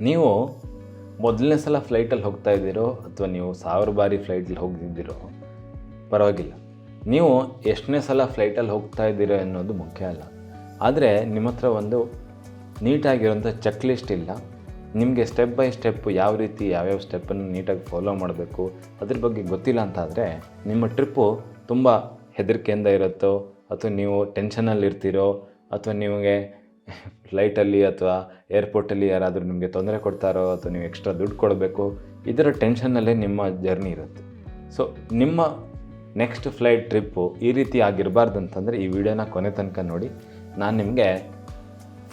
ನೀವು ಮೊದಲನೇ ಸಲ ಫ್ಲೈಟಲ್ಲಿ ಹೋಗ್ತಾ ಇದ್ದೀರೋ ಅಥವಾ ನೀವು ಸಾವಿರ ಬಾರಿ ಫ್ಲೈಟಲ್ಲಿ ಹೋಗಿದ್ದೀರೋ ಪರವಾಗಿಲ್ಲ. ನೀವು ಎಷ್ಟನೇ ಸಲ ಫ್ಲೈಟಲ್ಲಿ ಹೋಗ್ತಾ ಇದ್ದೀರೋ ಅನ್ನೋದು ಮುಖ್ಯ ಅಲ್ಲ. ಆದರೆ ನಿಮ್ಮ ಹತ್ರ ಒಂದು ನೀಟಾಗಿರೋಂಥ ಚೆಕ್ ಲಿಸ್ಟ್ ಇಲ್ಲ. ನಿಮಗೆ ಸ್ಟೆಪ್ ಬೈ ಸ್ಟೆಪ್ ಯಾವ ರೀತಿ, ಯಾವ್ಯಾವ ಸ್ಟೆಪ್ಪನ್ನು ನೀಟಾಗಿ ಫಾಲೋ ಮಾಡಬೇಕು, ಅದ್ರ ಬಗ್ಗೆ ಗೊತ್ತಿಲ್ಲ ಅಂತಾದರೆ, ನಿಮ್ಮ ಟ್ರಿಪ್ಪು ತುಂಬ ಹೆದರಿಕೆಯಿಂದ ಇರುತ್ತೋ, ಅಥವಾ ನೀವು ಟೆನ್ಷನಲ್ಲಿ ಇರ್ತೀರೋ ಅಥವಾ ನಿಮಗೆ ಫ್ಲೈಟಲ್ಲಿ ಅಥವಾ ಏರ್ಪೋರ್ಟಲ್ಲಿ ಯಾರಾದರೂ ನಿಮಗೆ ತೊಂದರೆ ಕೊಡ್ತಾರೋ ಅಥವಾ ನೀವು ಎಕ್ಸ್ಟ್ರಾ ದುಡ್ಡು ಕೊಡಬೇಕು, ಇದರ ಟೆನ್ಷನ್ನಲ್ಲೇ ನಿಮ್ಮ ಜರ್ನಿ ಇರುತ್ತೆ. ಸೊ ನಿಮ್ಮ ನೆಕ್ಸ್ಟ್ ಫ್ಲೈಟ್ ಟ್ರಿಪ್ಪು ಈ ರೀತಿ ಆಗಿರಬಾರ್ದು ಅಂತಂದರೆ ಈ ವಿಡಿಯೋನ ಕೊನೆ ತನಕ ನೋಡಿ. ನಾನು ನಿಮಗೆ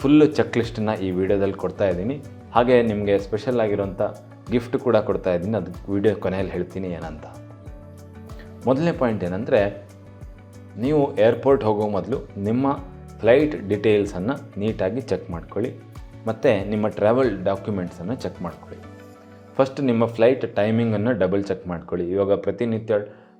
ಫುಲ್ಲು ಚೆಕ್ ಲಿಸ್ಟನ್ನ ಈ ವಿಡಿಯೋದಲ್ಲಿ ಕೊಡ್ತಾ ಇದ್ದೀನಿ. ಹಾಗೆ ನಿಮಗೆ ಸ್ಪೆಷಲ್ ಆಗಿರೋಂಥ ಗಿಫ್ಟ್ ಕೂಡ ಕೊಡ್ತಾ ಇದ್ದೀನಿ. ಅದು ವಿಡಿಯೋ ಕೊನೆಯಲ್ಲಿ ಹೇಳ್ತೀನಿ ಏನಂತ. ಮೊದಲನೇ ಪಾಯಿಂಟ್ ಏನಂದರೆ, ನೀವು ಏರ್ಪೋರ್ಟ್ ಹೋಗೋ ಮೊದಲು ನಿಮ್ಮ ಫ್ಲೈಟ್ ಡೀಟೇಲ್ಸನ್ನು ನೀಟಾಗಿ ಚೆಕ್ ಮಾಡ್ಕೊಳ್ಳಿ. ಮತ್ತು ನಿಮ್ಮ ಟ್ರಾವೆಲ್ ಡಾಕ್ಯುಮೆಂಟ್ಸನ್ನು ಚೆಕ್ ಮಾಡ್ಕೊಳ್ಳಿ. ಫಸ್ಟ್ ನಿಮ್ಮ ಫ್ಲೈಟ್ ಟೈಮಿಂಗನ್ನು ಡಬಲ್ ಚೆಕ್ ಮಾಡ್ಕೊಳ್ಳಿ. ಇವಾಗ ಪ್ರತಿನಿತ್ಯ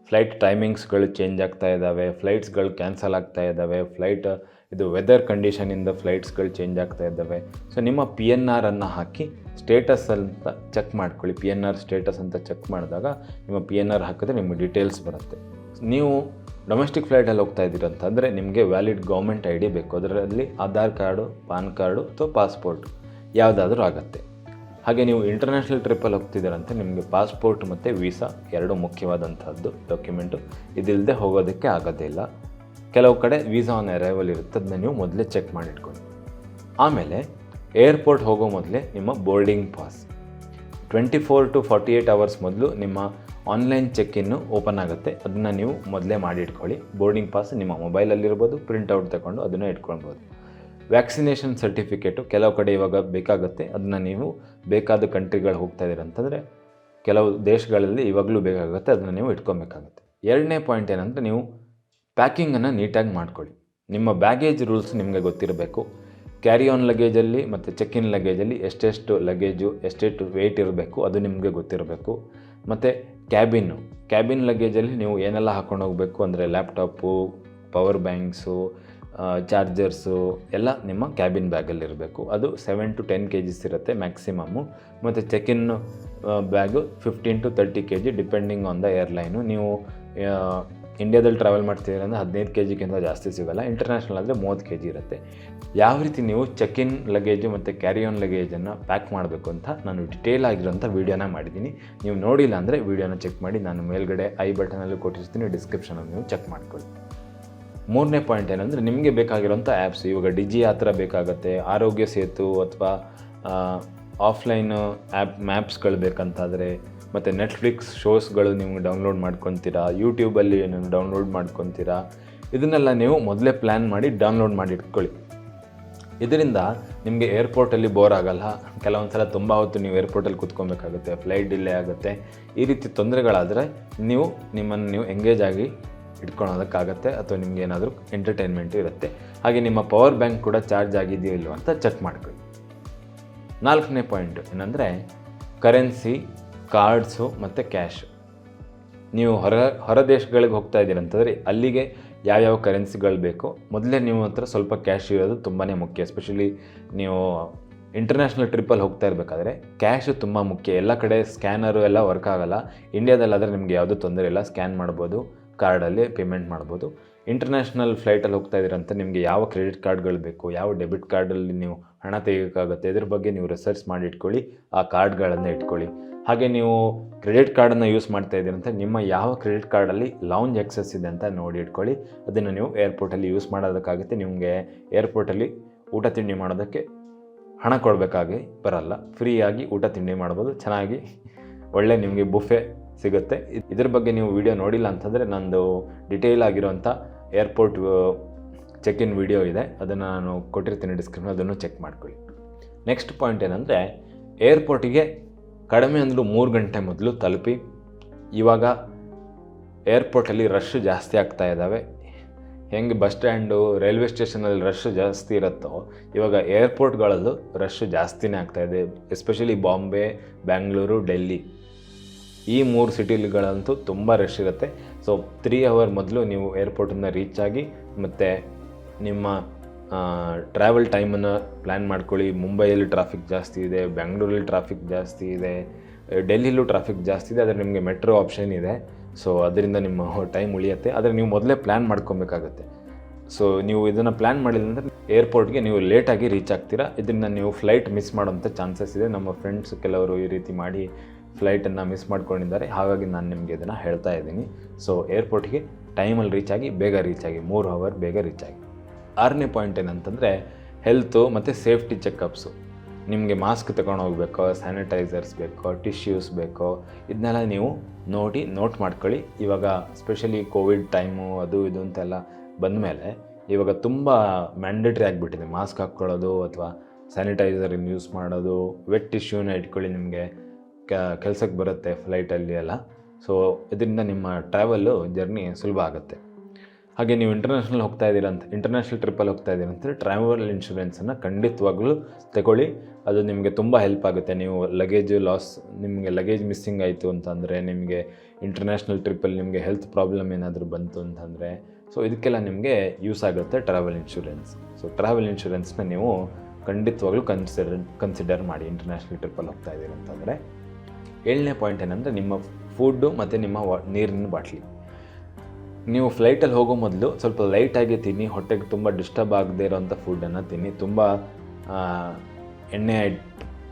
ಫ್ಲೈಟ್ ಟೈಮಿಂಗ್ಸ್ಗಳು ಚೇಂಜ್ ಆಗ್ತಾ ಇದ್ದಾವೆ, ಫ್ಲೈಟ್ಸ್ಗಳು ಕ್ಯಾನ್ಸಲ್ ಆಗ್ತಾ ಇದ್ದಾವೆ, ಫ್ಲೈಟ್, ಇದು ವೆದರ್ ಕಂಡೀಷನಿಂದ ಫ್ಲೈಟ್ಸ್ಗಳು ಚೇಂಜ್ ಆಗ್ತಾ ಇದ್ದಾವೆ. ಸೊ ನಿಮ್ಮ ಪಿ ಎನ್ ಆರನ್ನು ಹಾಕಿ ಸ್ಟೇಟಸ್ ಅಂತ ಚೆಕ್ ಮಾಡ್ಕೊಳ್ಳಿ. ಪಿ ಎನ್ ಆರ್ ಸ್ಟೇಟಸ್ ಅಂತ ಚೆಕ್ ಮಾಡಿದಾಗ ನಿಮ್ಮ ಪಿ ಎನ್ ಆರ್ ಹಾಕಿದ್ರೆ ನಿಮ್ಮ ಡೀಟೇಲ್ಸ್ ಬರುತ್ತೆ. ನೀವು ಡೊಮೆಸ್ಟಿಕ್ ಫ್ಲೈಟಲ್ಲಿ ಹೋಗ್ತಾ ಇದ್ದೀರ ಅಂತಂದರೆ ನಿಮಗೆ ವ್ಯಾಲಿಡ್ ಗೌರ್ಮೆಂಟ್ ಐ ಡಿ ಬೇಕು. ಅದರಲ್ಲಿ ಆಧಾರ್ ಕಾರ್ಡು ಪಾನ್ ಕಾರ್ಡು ಅಥವಾ ಪಾಸ್ಪೋರ್ಟ್ ಯಾವುದಾದ್ರೂ ಆಗುತ್ತೆ. ಹಾಗೆ ನೀವು ಇಂಟರ್ನ್ಯಾಷನಲ್ ಟ್ರಿಪ್ಪಲ್ಲಿ ಹೋಗ್ತಿದ್ದೀರಂತೆ ನಿಮಗೆ ಪಾಸ್ಪೋರ್ಟ್ ಮತ್ತು ವೀಸಾ ಎರಡು ಮುಖ್ಯವಾದಂಥದ್ದು ಡಾಕ್ಯುಮೆಂಟು ಇದಿಲ್ಲದೆ ಹೋಗೋದಕ್ಕೆ ಆಗೋದೇ ಇಲ್ಲ. ಕೆಲವು ಕಡೆ ವೀಸಾ ಆನ್ ಅರೈವಲ್ ಇರುತ್ತೆ. ಅದನ್ನ ನೀವು ಮೊದಲೇ ಚೆಕ್ ಮಾಡಿಟ್ಕೊಳ್ಳಿ. ಆಮೇಲೆ ಏರ್ಪೋರ್ಟ್ ಹೋಗೋ ಮೊದಲೇ ನಿಮ್ಮ boarding pass twenty four to forty eight hours ಮೊದಲು ನಿಮ್ಮ ಆನ್ಲೈನ್ ಚೆಕ್ ಇನ್ನು ಓಪನ್ ಆಗುತ್ತೆ. ಅದನ್ನು ನೀವು ಮೊದಲೇ ಮಾಡಿ ಇಟ್ಕೊಳ್ಳಿ. ಬೋರ್ಡಿಂಗ್ ಪಾಸ್ ನಿಮ್ಮ ಮೊಬೈಲಲ್ಲಿರ್ಬೋದು ಪ್ರಿಂಟೌಟ್ ತಗೊಂಡು ಅದನ್ನು ಇಟ್ಕೊಳ್ಬೋದು. ವ್ಯಾಕ್ಸಿನೇಷನ್ ಸರ್ಟಿಫಿಕೇಟು ಕೆಲವು ಕಡೆ ಇವಾಗ ಬೇಕಾಗುತ್ತೆ. ಅದನ್ನು ನೀವು ಬೇಕಾದ ಕಂಟ್ರಿಗಳು ಹೋಗ್ತಾ ಇದ್ದೀರ ಅಂತಂದರೆ ಕೆಲವು ದೇಶಗಳಲ್ಲಿ ಇವಾಗಲೂ ಬೇಕಾಗುತ್ತೆ. ಅದನ್ನು ನೀವು ಇಟ್ಕೊಬೇಕಾಗುತ್ತೆ. ಎರಡನೇ ಪಾಯಿಂಟ್ ಏನಂದರೆ ನೀವು ಪ್ಯಾಕಿಂಗನ್ನು ನೀಟಾಗಿ ಮಾಡ್ಕೊಳ್ಳಿ. ನಿಮ್ಮ ಬ್ಯಾಗೇಜ್ ರೂಲ್ಸ್ ನಿಮಗೆ ಗೊತ್ತಿರಬೇಕು. ಕ್ಯಾರಿ ಆನ್ ಲಗೇಜಲ್ಲಿ ಮತ್ತು ಚೆಕ್ ಇನ್ ಲಗೇಜಲ್ಲಿ ಎಷ್ಟೆಷ್ಟು ಲಗೇಜು, ಎಷ್ಟೆಷ್ಟು ವೆಯ್ಟ್ ಇರಬೇಕು ಅದು ನಿಮಗೆ ಗೊತ್ತಿರಬೇಕು. ಮತ್ತು ಕ್ಯಾಬಿನ್ನು. ಕ್ಯಾಬಿನ್ ಲಗೇಜಲ್ಲಿ ನೀವು ಏನೆಲ್ಲ ಹಾಕ್ಕೊಂಡು ಹೋಗಬೇಕು ಅಂದರೆ ಲ್ಯಾಪ್ಟಾಪು, ಪವರ್ ಬ್ಯಾಂಕ್ಸು ಚಾರ್ಜರ್ಸು ಎಲ್ಲ ನಿಮ್ಮ ಕ್ಯಾಬಿನ್ ಬ್ಯಾಗಲ್ಲಿರಬೇಕು. ಅದು seven to ten K Gs ಇರುತ್ತೆ ಮ್ಯಾಕ್ಸಿಮಮ್ಮು. ಮತ್ತು check in bag fifteen to thirty K G depending on the airline ನೀವು ಇಂಡಿಯಾದಲ್ಲಿ ಟ್ರಾವೆಲ್ ಮಾಡ್ತಿದ್ದೀರ ಅಂದರೆ ಹದಿನೈದು ಕೆ ಜಿಗಿಂತ ಜಾಸ್ತಿ ಸಿಗೋಲ್ಲ. ಇಂಟರ್ನ್ಯಾಷನಲ್ ಆದರೆ ಮೂವತ್ತು ಕೆ ಜಿ ಇರುತ್ತೆ. ಯಾವ ರೀತಿ ನೀವು ಚೆಕ್ ಇನ್ ಲಗೇಜು ಮತ್ತು ಕ್ಯಾರಿ ಆನ್ ಲಗೇಜನ್ನು ಪ್ಯಾಕ್ ಮಾಡಬೇಕು ಅಂತ ನಾನು ಡಿಟೇಲ್ ಆಗಿರೋಂಥ ವೀಡಿಯೋನ ಮಾಡಿದ್ದೀನಿ. ನೀವು ನೋಡಿಲ್ಲ ಅಂದರೆ ವೀಡಿಯೋನ ಚೆಕ್ ಮಾಡಿ, ನಾನು ಮೇಲ್ಗಡೆ ಐ ಬಟನಲ್ಲಿ ಕೊಟ್ಟಿರ್ತೀನಿ ಡಿಸ್ಕ್ರಿಪ್ಷನಲ್ಲಿ ನೀವು ಚೆಕ್ ಮಾಡ್ಕೊಳ್ಳಿ. ಮೂರನೇ ಪಾಯಿಂಟ್ ಏನಂದರೆ ನಿಮಗೆ ಬೇಕಾಗಿರೋಂಥ ಆ್ಯಪ್ಸ್ ಇವಾಗ ಡಿಜಿ ಆ ಥರ ಬೇಕಾಗುತ್ತೆ, ಆರೋಗ್ಯ ಸೇತು ಅಥವಾ ಆಫ್ಲೈನ್ ಆ್ಯಪ್ ಮ್ಯಾಪ್ಸ್ಗಳು ಬೇಕಂತಾದರೆ ಮತ್ತು ನೆಟ್ಫ್ಲಿಕ್ಸ್ ಶೋಸ್ಗಳು ನೀವು ಡೌನ್ಲೋಡ್ ಮಾಡ್ಕೊತೀರಾ? ಯೂಟ್ಯೂಬಲ್ಲಿ ನೀವು ಡೌನ್ಲೋಡ್ ಮಾಡ್ಕೊತೀರಾ? ಇದನ್ನೆಲ್ಲ ನೀವು ಮೊದಲೇ ಪ್ಲ್ಯಾನ್ ಮಾಡಿ ಡೌನ್ಲೋಡ್ ಮಾಡಿ ಇಟ್ಕೊಳ್ಳಿ. ಇದರಿಂದ ನಿಮಗೆ ಏರ್ಪೋರ್ಟಲ್ಲಿ ಬೋರ್ ಆಗಲ್ಲ. ಕೆಲವೊಂದು ಸಲ ತುಂಬ ಹೊತ್ತು ನೀವು ಏರ್ಪೋರ್ಟಲ್ಲಿ ಕೂತ್ಕೊಬೇಕಾಗುತ್ತೆ. ಫ್ಲೈಟ್ ಡಿಲೇ ಆಗುತ್ತೆ. ಈ ರೀತಿ ತೊಂದರೆಗಳಾದರೆ ನೀವು ನಿಮ್ಮನ್ನು ನೀವು ಎಂಗೇಜ್ ಆಗಿ ಇಟ್ಕೊಳೋದಕ್ಕಾಗತ್ತೆ ಅಥವಾ ನಿಮ್ಗೆ ಏನಾದರೂ ಎಂಟರ್ಟೈನ್ಮೆಂಟು ಇರುತ್ತೆ. ಹಾಗೆ ನಿಮ್ಮ ಪವರ್ ಬ್ಯಾಂಕ್ ಕೂಡ ಚಾರ್ಜ್ ಆಗಿದೆಯೋ ಇಲ್ವೋ ಅಂತ ಚೆಕ್ ಮಾಡ್ಕೊಳ್ಳಿ. ನಾಲ್ಕನೇ ಪಾಯಿಂಟ್ ಏನಂದರೆ ಕರೆನ್ಸಿ ಕಾರ್ಡ್ಸು ಮತ್ತು ಕ್ಯಾಶ್. ನೀವು ಹೊರ ಹೊರ ದೇಶಗಳಿಗೆ ಹೋಗ್ತಾ ಇದ್ದೀರಂತಂದರೆ ಅಲ್ಲಿಗೆ ಯಾವ್ಯಾವ ಕರೆನ್ಸಿಗಳು ಬೇಕು, ಮೊದಲೇ ನೀವು ಹತ್ರ ಸ್ವಲ್ಪ ಕ್ಯಾಶ್ ಇರೋದು ತುಂಬಾ ಮುಖ್ಯ. ಎಸ್ಪೆಷಲಿ ನೀವು ಇಂಟರ್ನ್ಯಾಷನಲ್ ಟ್ರಿಪ್ಪಲ್ಲಿ ಹೋಗ್ತಾ ಇರಬೇಕಾದ್ರೆ ಕ್ಯಾಶು ತುಂಬ ಮುಖ್ಯ. ಎಲ್ಲ ಕಡೆ ಸ್ಕ್ಯಾನರು ಎಲ್ಲ ವರ್ಕ್ ಆಗೋಲ್ಲ. ಇಂಡಿಯಾದಲ್ಲಾದರೆ ನಿಮಗೆ ಯಾವುದೂ ತೊಂದರೆ ಇಲ್ಲ. ಸ್ಕ್ಯಾನ್ ಮಾಡ್ಬೋದು ಕಾರ್ಡಲ್ಲಿ ಪೇಮೆಂಟ್ ಮಾಡ್ಬೋದು. ಇಂಟರ್ನ್ಯಾಷನಲ್ ಫ್ಲೈಟಲ್ಲಿ ಹೋಗ್ತಾ ಇದ್ದೀರಂತ ನಿಮಗೆ ಯಾವ ಕ್ರೆಡಿಟ್ ಕಾರ್ಡ್ಗಳು ಬೇಕು, ಯಾವ ಡೆಬಿಟ್ ಕಾರ್ಡಲ್ಲಿ ನೀವು ಹಣ ತೆಗೆಯೋಕ್ಕಾಗುತ್ತೆ, ಇದ್ರ ಬಗ್ಗೆ ನೀವು ರಿಸರ್ಚ್ ಮಾಡಿ ಇಟ್ಕೊಳ್ಳಿ, ಆ ಕಾರ್ಡ್ಗಳನ್ನು ಇಟ್ಕೊಳ್ಳಿ. ಹಾಗೆ ನೀವು ಕ್ರೆಡಿಟ್ ಕಾರ್ಡನ್ನು ಯೂಸ್ ಮಾಡ್ತಾ ಇದ್ದೀರಂತ ನಿಮ್ಮ ಯಾವ ಕ್ರೆಡಿಟ್ ಕಾರ್ಡಲ್ಲಿ ಲೌಂಜ್ ಎಕ್ಸಸ್ ಇದೆ ಅಂತ ನೋಡಿ ಇಟ್ಕೊಳ್ಳಿ. ಅದನ್ನು ನೀವು ಏರ್ಪೋರ್ಟಲ್ಲಿ ಯೂಸ್ ಮಾಡೋದಕ್ಕಾಗುತ್ತೆ. ನಿಮಗೆ ಏರ್ಪೋರ್ಟಲ್ಲಿ ಊಟ ತಿಂಡಿ ಮಾಡೋದಕ್ಕೆ ಹಣ ಕೊಡಬೇಕಾಗಿ ಬರಲ್ಲ. ಫ್ರೀಯಾಗಿ ಊಟ ತಿಂಡಿ ಮಾಡ್ಬೋದು. ಚೆನ್ನಾಗಿ ಒಳ್ಳೆ ನಿಮಗೆ ಬುಫೆ ಸಿಗುತ್ತೆ. ಇದ್- ಇದ್ರ ಬಗ್ಗೆ ನೀವು ವಿಡಿಯೋ ನೋಡಿಲ್ಲ ಅಂತಂದರೆ ನಂದು ಡಿಟೇಲ್ ಆಗಿರೋಂಥ ಏರ್ಪೋರ್ಟ್ ಚೆಕ್ ಇನ್ ವಿಡಿಯೋ ಇದೆ. ಅದನ್ನು ನಾನು ಕೊಟ್ಟಿರ್ತೀನಿ ಡಿಸ್ಕ್ರಿಪ್ಷನ್ ಅದನ್ನು ಚೆಕ್ ಮಾಡ್ಕೊಳ್ಳಿ. ನೆಕ್ಸ್ಟ್ ಪಾಯಿಂಟ್ ಏನಂದರೆ, ಏರ್ಪೋರ್ಟಿಗೆ ಕಡಿಮೆ ಅಂದರೂ ಮೂರು ಗಂಟೆ ಮೊದಲು ತಲುಪಿ. ಇವಾಗ ಏರ್ಪೋರ್ಟಲ್ಲಿ ರಶ್ ಜಾಸ್ತಿ ಆಗ್ತಾ ಇದ್ದಾವೆ ಹೆಂಗೆ ಬಸ್ ಸ್ಟ್ಯಾಂಡು ರೈಲ್ವೆ ಸ್ಟೇಷನಲ್ಲಿ ರಶ್ ಜಾಸ್ತಿ ಇರುತ್ತೋ, ಇವಾಗ ಏರ್ಪೋರ್ಟ್ಗಳಲ್ಲೂ ರಶ್ ಜಾಸ್ತಿನೇ ಆಗ್ತಾ ಇದೆ. ಎಸ್ಪೆಷಲಿ ಬಾಂಬೆ ಬ್ಯಾಂಗ್ಳೂರು ಡೆಲ್ಲಿ ಈ ಮೂರು ಸಿಟಿಗಳಂತೂ ತುಂಬ ರಶ್ ಇರುತ್ತೆ. ಸೊ ತ್ರೀ ಅವರ್ ಮೊದಲು ನೀವು ಏರ್ಪೋರ್ಟನ್ನು ರೀಚ್ ಆಗಿ, ಮತ್ತು ನಿಮ್ಮ ಟ್ರಾವೆಲ್ ಟೈಮನ್ನು ಪ್ಲ್ಯಾನ್ ಮಾಡ್ಕೊಳ್ಳಿ. ಮುಂಬೈಯಲ್ಲಿ ಟ್ರಾಫಿಕ್ ಜಾಸ್ತಿ ಇದೆ, ಬೆಂಗಳೂರಲ್ಲಿ ಟ್ರಾಫಿಕ್ ಜಾಸ್ತಿ ಇದೆ ಡೆಲ್ಲಿಲೂ ಟ್ರಾಫಿಕ್ ಜಾಸ್ತಿ ಇದೆ, ಆದರೆ ನಿಮಗೆ ಮೆಟ್ರೋ ಆಪ್ಷನ್ ಇದೆ. ಸೊ ಅದರಿಂದ ನಿಮ್ಮ ಟೈಮ್ ಉಳಿಯುತ್ತೆ. ಆದರೆ ನೀವು ಮೊದಲೇ ಪ್ಲ್ಯಾನ್ ಮಾಡ್ಕೊಬೇಕಾಗತ್ತೆ. ಸೊ ನೀವು ಇದನ್ನು ಪ್ಲ್ಯಾನ್ ಮಾಡಿಲ್ಲ ಅಂದರೆ ಏರ್ಪೋರ್ಟ್ಗೆ ನೀವು ಲೇಟಾಗಿ ರೀಚ್ ಆಗ್ತೀರಾ? ಇದನ್ನು ನೀವು ಫ್ಲೈಟ್ ಮಿಸ್ ಮಾಡೋಂಥ ಚಾನ್ಸಸ್ ಇದೆ. ನಮ್ಮ ಫ್ರೆಂಡ್ಸ್ ಕೆಲವರು ಈ ರೀತಿ ಮಾಡಿ ಫ್ಲೈಟನ್ನು ಮಿಸ್ ಮಾಡ್ಕೊಂಡಿದ್ದಾರೆ. ಹಾಗಾಗಿ ನಾನು ನಿಮಗೆ ಇದನ್ನು ಹೇಳ್ತಾ ಇದ್ದೀನಿ. ಸೊ ಏರ್ಪೋರ್ಟ್ಗೆ ಟೈಮಲ್ಲಿ ರೀಚ್ ಆಗಿ, ಬೇಗ ರೀಚ್ ಆಗಿ, ಮೂರು ಅವರ್ ಬೇಗ ರೀಚ್ ಆಗಿ. ಆರನೇ ಪಾಯಿಂಟ್ ಏನಂತಂದರೆ ಹೆಲ್ತು ಮತ್ತು ಸೇಫ್ಟಿ ಚೆಕಪ್ಸು ನಿಮಗೆ ಮಾಸ್ಕ್ ತಗೊಂಡು ಹೋಗ್ಬೇಕೋ ಸ್ಯಾನಿಟೈಸರ್ಸ್ ಬೇಕೋ ಟಿಶ್ಯೂಸ್ ಬೇಕೋ ಇದನ್ನೆಲ್ಲ ನೀವು ನೋಡಿ ನೋಟ್ ಮಾಡ್ಕೊಳ್ಳಿ. ಇವಾಗ ಸ್ಪೆಷಲಿ ಕೋವಿಡ್ ಟೈಮು ಅದು ಇದು ಅಂತೆಲ್ಲ ಬಂದಮೇಲೆ ಇವಾಗ ತುಂಬ ಮ್ಯಾಂಡೇಟ್ರಿ ಆಗಿಬಿಟ್ಟಿದೆ. ಮಾಸ್ಕ್ ಹಾಕ್ಕೊಳ್ಳೋದು ಅಥವಾ ಸ್ಯಾನಿಟೈಸರ್ ಯೂಸ್ ಮಾಡೋದು ವೆಟ್ ಟಿಶ್ಯೂನ ಇಟ್ಕೊಳ್ಳಿ ನಿಮಗೆ ಕೆಲಸಕ್ಕೆ ಬರುತ್ತೆ ಫ್ಲೈಟಲ್ಲಿ ಎಲ್ಲ. ಸೊ ಇದರಿಂದ ನಿಮ್ಮ ಟ್ರಾವೆಲ್ಲು ಜರ್ನಿ ಸುಲಭ ಆಗುತ್ತೆ. ಹಾಗೆ ನೀವು ಇಂಟರ್ನ್ಯಾಷನಲ್ ಹೋಗ್ತಾ ಇದ್ದೀರ ಅಂತ ಇಂಟರ್ನ್ಯಾಷನಲ್ ಟ್ರಿಪ್ಪಲ್ಲಿ ಹೋಗ್ತಾ ಇದ್ದೀರ ಅಂತೇಳಿ ಟ್ರಾವೆಲ್ ಇನ್ಶೂರೆನ್ಸನ್ನು ಖಂಡಿತವಾಗ್ಲೂ ತಗೊಳ್ಳಿ. ಅದು ನಿಮಗೆ ತುಂಬ ಹೆಲ್ಪ್ ಆಗುತ್ತೆ. ನೀವು ಲಗೇಜ್ ಲಾಸ್ ನಿಮಗೆ ಲಗೇಜ್ ಮಿಸ್ಸಿಂಗ್ ಆಯಿತು ಅಂತಂದರೆ, ನಿಮಗೆ ಇಂಟರ್ನ್ಯಾಷನಲ್ ಟ್ರಿಪ್ಪಲ್ಲಿ ನಿಮಗೆ ಹೆಲ್ತ್ ಪ್ರಾಬ್ಲಮ್ ಏನಾದರೂ ಬಂತು ಅಂತಂದರೆ ಸೊ ಇದಕ್ಕೆಲ್ಲ ನಿಮಗೆ ಯೂಸ್ ಆಗುತ್ತೆ ಟ್ರಾವೆಲ್ ಇನ್ಶೂರೆನ್ಸ್ ಸೊ ಟ್ರಾವೆಲ್ ಇನ್ಶೂರೆನ್ಸ್ನ ನೀವು ಖಂಡಿತವಾಗ್ಲೂ ಕನ್ಸಿಡರ್ ಕನ್ಸಿಡರ್ ಮಾಡಿ ಇಂಟರ್ನ್ಯಾಷನಲ್ ಟ್ರಿಪ್ಪಲ್ಲಿ ಹೋಗ್ತಾ ಇದ್ದೀರ ಅಂತಂದರೆ, ಏಳನೇ ಪಾಯಿಂಟ್ ಏನಂದರೆ ನಿಮ್ಮ ಫುಡ್ಡು ಮತ್ತು ನಿಮ್ಮ ವಾ ನೀರಿನ ಬಾಟ್ಲಿ. ನೀವು ಫ್ಲೈಟಲ್ಲಿ ಹೋಗೋ ಮೊದಲು ಸ್ವಲ್ಪ ಲೈಟಾಗಿ ತಿನ್ನಿ, ಹೊಟ್ಟೆಗೆ ತುಂಬ ಡಿಸ್ಟರ್ಬ್ ಆಗದೇ ಇರೋಂಥ ಫುಡ್ಡನ್ನು ತಿನ್ನಿ. ತುಂಬ ಎಣ್ಣೆ ಐಟ್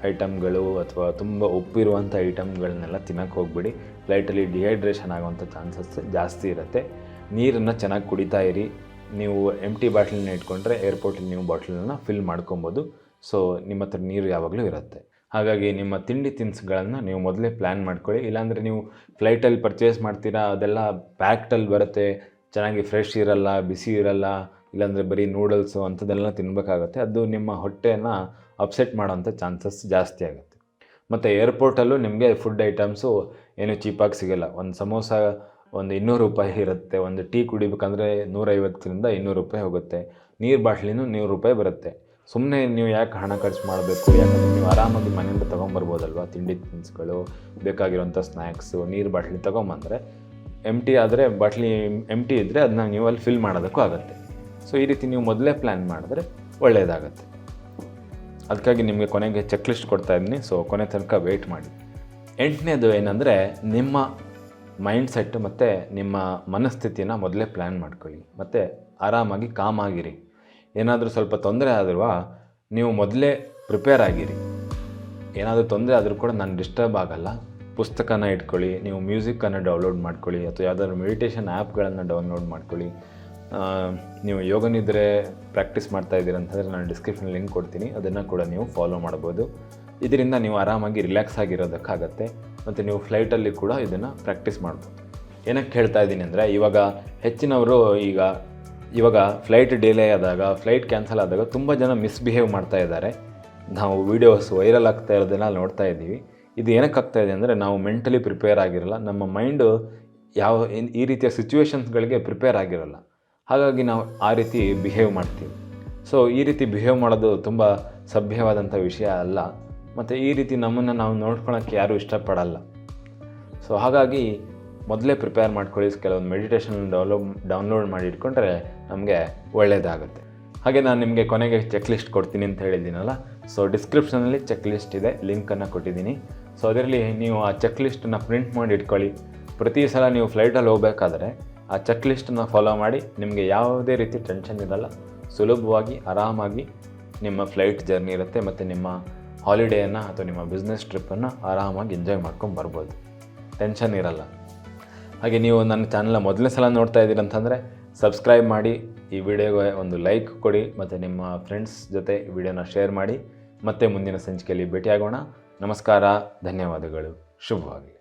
ಐಟಮ್ಗಳು ಅಥವಾ ತುಂಬ ಉಪ್ಪಿರುವಂಥ ಐಟಮ್ಗಳನ್ನೆಲ್ಲ ತಿನ್ನೋಕ್ಕೆ ಹೋಗ್ಬಿಡಿ. ಫ್ಲೈಟಲ್ಲಿ ಡಿಹೈಡ್ರೇಷನ್ ಆಗೋವಂಥ ಚಾನ್ಸಸ್ ಜಾಸ್ತಿ ಇರುತ್ತೆ. ನೀರನ್ನು ಚೆನ್ನಾಗಿ ಕುಡಿತಾ ಇರಿ. ನೀವು ಎಂ ಟಿ ಬಾಟ್ಲನ್ನ ಇಟ್ಕೊಂಡ್ರೆ ಏರ್ಪೋರ್ಟಲ್ಲಿ ನೀವು ಬಾಟ್ಲನ್ನ ಫಿಲ್ ಮಾಡ್ಕೊಬೋದು. ಸೊ ನಿಮ್ಮ ಹತ್ರ ನೀರು ಯಾವಾಗಲೂ ಇರುತ್ತೆ. ಹಾಗಾಗಿ ನಿಮ್ಮ ತಿಂಡಿ ತಿನಿಸುಗಳನ್ನು ನೀವು ಮೊದಲೇ ಪ್ಲ್ಯಾನ್ ಮಾಡ್ಕೊಳ್ಳಿ. ಇಲ್ಲಾಂದರೆ ನೀವು ಫ್ಲೈಟಲ್ಲಿ ಪರ್ಚೇಸ್ ಮಾಡ್ತೀರಾ, ಅದೆಲ್ಲ ಪ್ಯಾಕ್ಟಲ್ಲಿ ಬರುತ್ತೆ. ಚೆನ್ನಾಗಿ ಫ್ರೆಶ್ ಇರಲ್ಲ ಬಿಸಿ ಇರಲ್ಲ, ಇಲ್ಲಾಂದರೆ ಬರೀ ನೂಡಲ್ಸು ಅಂಥದ್ದೆಲ್ಲ ತಿನ್ನಬೇಕಾಗತ್ತೆ ಅದು ನಿಮ್ಮ ಹೊಟ್ಟೆಯನ್ನು ಅಪ್ಸೆಟ್ ಮಾಡೋಂಥ ಚಾನ್ಸಸ್ ಜಾಸ್ತಿ ಆಗುತ್ತೆ. ಮತ್ತು ಏರ್ಪೋರ್ಟಲ್ಲೂ ನಿಮಗೆ ಫುಡ್ ಐಟಮ್ಸು ಏನು ಚೀಪಾಗಿ ಸಿಗೋಲ್ಲ. ಒಂದು ಸಮೋಸ ಒಂದು ಇನ್ನೂರು ರೂಪಾಯಿ ಇರುತ್ತೆ. ಒಂದು ಟೀ ಕುಡಿಬೇಕಂದ್ರೆ ನೂರೈವತ್ತರಿಂದ ಇನ್ನೂರು ರೂಪಾಯಿ ಹೋಗುತ್ತೆ. ನೀರು ಬಾಟ್ಲಿನೂ ನೂರು ರೂಪಾಯಿ ಬರುತ್ತೆ. ಸುಮ್ಮನೆ ನೀವು ಯಾಕೆ ಹಣ ಖರ್ಚು ಮಾಡಬೇಕು? ಯಾಕಂದರೆ ನೀವು ಆರಾಮಾಗಿ ಮನೆಯಿಂದ ತೊಗೊಂಬರ್ಬೋದಲ್ವ? ತಿಂಡಿ ತಿನಿಸುಗಳು, ಬೇಕಾಗಿರುವಂಥ ಸ್ನ್ಯಾಕ್ಸು, ನೀರು ಬಾಟ್ಲಿ ತೊಗೊಂಬಂದರೆ ಎಂ ಟಿ ಆದರೆ, ಬಾಟ್ಲಿ ಎಂ ಟಿ ಇದ್ದರೆ ಅದನ್ನ ನೀವು ಅಲ್ಲಿ ಫಿಲ್ ಮಾಡೋದಕ್ಕೂ ಆಗುತ್ತೆ. ಸೊ ಈ ರೀತಿ ನೀವು ಮೊದಲೇ ಪ್ಲ್ಯಾನ್ ಮಾಡಿದ್ರೆ ಒಳ್ಳೆಯದಾಗತ್ತೆ ಅದಕ್ಕಾಗಿ ನಿಮಗೆ ಕೊನೆಗೆ ಚೆಕ್ ಲಿಸ್ಟ್ ಕೊಡ್ತಾ ಇದ್ದೀನಿ. ಸೊ ಕೊನೆ ತನಕ ವೆಯ್ಟ್ ಮಾಡಿ. ಎಂಟನೇದು ಏನಂದರೆ ನಿಮ್ಮ ಮೈಂಡ್ ಸೆಟ್ ಮತ್ತು ನಿಮ್ಮ ಮನಸ್ಥಿತಿನ ಮೊದಲೇ ಪ್ಲ್ಯಾನ್ ಮಾಡ್ಕೊಳ್ಳಿ. ಮತ್ತು ಆರಾಮಾಗಿ ಕಾಮ್ ಆಗಿರಿ. ಏನಾದರೂ ಸ್ವಲ್ಪ ತೊಂದರೆ ಆದರೂ ನೀವು ಮೊದಲೇ ಪ್ರಿಪೇರ್ ಆಗಿರಿ. ಏನಾದರೂ ತೊಂದರೆ ಆದರೂ ಕೂಡ ನಾನು ಡಿಸ್ಟರ್ಬ್ ಆಗಲ್ಲ. ಪುಸ್ತಕನ ಇಟ್ಕೊಳ್ಳಿ, ನೀವು ಮ್ಯೂಸಿಕ್ಕನ್ನು ಡೌನ್ಲೋಡ್ ಮಾಡ್ಕೊಳ್ಳಿ, ಅಥವಾ ಯಾವುದಾದ್ರು ಮೆಡಿಟೇಷನ್ ಆ್ಯಪ್ಗಳನ್ನು ಡೌನ್ಲೋಡ್ ಮಾಡ್ಕೊಳ್ಳಿ. ನೀವು ಯೋಗನಿದ್ರೆ ಪ್ರಾಕ್ಟೀಸ್ ಮಾಡ್ತಾ ಇದ್ದೀರ ಅಂತಂದರೆ ನಾನು ಡಿಸ್ಕ್ರಿಪ್ಷನ್ ಲಿಂಕ್ ಕೊಡ್ತೀನಿ, ಅದನ್ನು ಕೂಡ ನೀವು ಫಾಲೋ ಮಾಡ್ಬೋದು. ಇದರಿಂದ ನೀವು ಆರಾಮಾಗಿ ರಿಲ್ಯಾಕ್ಸ್ ಆಗಿರೋದಕ್ಕಾಗತ್ತೆ, ಮತ್ತು ನೀವು ಫ್ಲೈಟಲ್ಲಿ ಕೂಡ ಇದನ್ನು ಪ್ರಾಕ್ಟೀಸ್ ಮಾಡ್ಬೋದು. ಏನಕ್ಕೆ ಹೇಳ್ತಾ ಇದ್ದೀನಿ ಅಂದರೆ, ಇವಾಗ ಹೆಚ್ಚಿನವರು ಈಗ ಇವಾಗ ಫ್ಲೈಟ್ ಡಿಲೇ ಆದಾಗ ಫ್ಲೈಟ್ ಕ್ಯಾನ್ಸಲ್ ಆದಾಗ ತುಂಬ ಜನ ಮಿಸ್ಬಿಹೇವ್ ಮಾಡ್ತಾ ಇದ್ದಾರೆ. ನಾವು ವೀಡಿಯೋಸ್ ವೈರಲ್ ಆಗ್ತಾ ಇರೋದನ್ನ ನೋಡ್ತಾ ಇದ್ದೀವಿ. ಇದು ಏನಕ್ಕೆ ಆಗ್ತಾ ಇದೆ ಅಂದರೆ ನಾವು ಮೆಂಟಲಿ ಪ್ರಿಪೇರ್ ಆಗಿರಲ್ಲ. ನಮ್ಮ ಮೈಂಡು ಯಾವ ಈ ರೀತಿಯ ಸಿಚುವೇಶನ್ಸ್ಗಳಿಗೆ ಪ್ರಿಪೇರ್ ಆಗಿರಲ್ಲ. ಹಾಗಾಗಿ ನಾವು ಆ ರೀತಿ ಬಿಹೇವ್ ಮಾಡ್ತೀವಿ. ಸೊ ಈ ರೀತಿ ಬಿಹೇವ್ ಮಾಡೋದು ತುಂಬ ಸಭ್ಯವಾದಂಥ ವಿಷಯ ಅಲ್ಲ. ಮತ್ತು ಈ ರೀತಿ ನಮ್ಮನ್ನು ನಾವು ನೋಡ್ಕೊಳಕ್ಕೆ ಯಾರೂ ಇಷ್ಟಪಡಲ್ಲ. ಸೊ ಹಾಗಾಗಿ ಮೊದಲೇ ಪ್ರಿಪೇರ್ ಮಾಡ್ಕೊಳ್ಳಿ ಕೆಲವೊಂದು ಮೆಡಿಟೇಷನ್ ಡೌನ್ಲೋಡ್ ಡೌನ್ಲೋಡ್ ಮಾಡಿ ಇಟ್ಕೊಂಡ್ರೆ ನಮಗೆ ಒಳ್ಳೆಯದಾಗುತ್ತೆ ಹಾಗೆ ನಾನು ನಿಮಗೆ ಕೊನೆಗೆ ಚೆಕ್ ಲಿಸ್ಟ್ ಕೊಡ್ತೀನಿ ಅಂತ ಹೇಳಿದ್ದೀನಲ್ಲ ಸೊ ಡಿಸ್ಕ್ರಿಪ್ಷನಲ್ಲಿ ಚೆಕ್ ಲಿಸ್ಟ್ ಇದೆ ಲಿಂಕನ್ನು ಕೊಟ್ಟಿದ್ದೀನಿ. ಸೊ ಅದರಲ್ಲಿ ನೀವು ಆ ಚೆಕ್ ಲಿಸ್ಟನ್ನು ಪ್ರಿಂಟ್ ಮಾಡಿ ಇಟ್ಕೊಳ್ಳಿ. ಪ್ರತಿ ಸಲ ನೀವು ಫ್ಲೈಟಲ್ಲಿ ಹೋಗಬೇಕಾದ್ರೆ ಆ ಚೆಕ್ ಲಿಸ್ಟನ್ನು ಫಾಲೋ ಮಾಡಿ, ನಿಮಗೆ ಯಾವುದೇ ರೀತಿ ಟೆನ್ಷನ್ ಇರಲ್ಲ. ಸುಲಭವಾಗಿ, ಆರಾಮಾಗಿ ನಿಮ್ಮ ಫ್ಲೈಟ್ ಜರ್ನಿ ಇರುತ್ತೆ ಮತ್ತು ನಿಮ್ಮ ಹಾಲಿಡೇಯನ್ನು ಅಥವಾ ನಿಮ್ಮ ಬಿಸ್ನೆಸ್ ಟ್ರಿಪ್ಪನ್ನು ಆರಾಮಾಗಿ ಎಂಜಾಯ್ ಮಾಡ್ಕೊಂಡು ಬರ್ಬೋದು. ಟೆನ್ಷನ್ ಇರಲ್ಲ. ಹಾಗೆ ನೀವು ನನ್ನ ಚಾನಲ್ನ ಮೊದಲನೇ ಸಲ ನೋಡ್ತಾ ಇದ್ದೀರಿ ಅಂತಂದರೆ ಸಬ್ಸ್ಕ್ರೈಬ್ ಮಾಡಿ, ಈ ವಿಡಿಯೋಗೆ ಒಂದು ಲೈಕ್ ಕೊಡಿ, ಮತ್ತು ನಿಮ್ಮ ಫ್ರೆಂಡ್ಸ್ ಜೊತೆ ಈ ವಿಡಿಯೋನ ಶೇರ್ ಮಾಡಿ. ಮತ್ತೆ ಮುಂದಿನ ಸಂಚಿಕೆಯಲ್ಲಿ ಭೇಟಿಯಾಗೋಣ. ನಮಸ್ಕಾರ, ಧನ್ಯವಾದಗಳು. ಶುಭವಾಗಲಿ.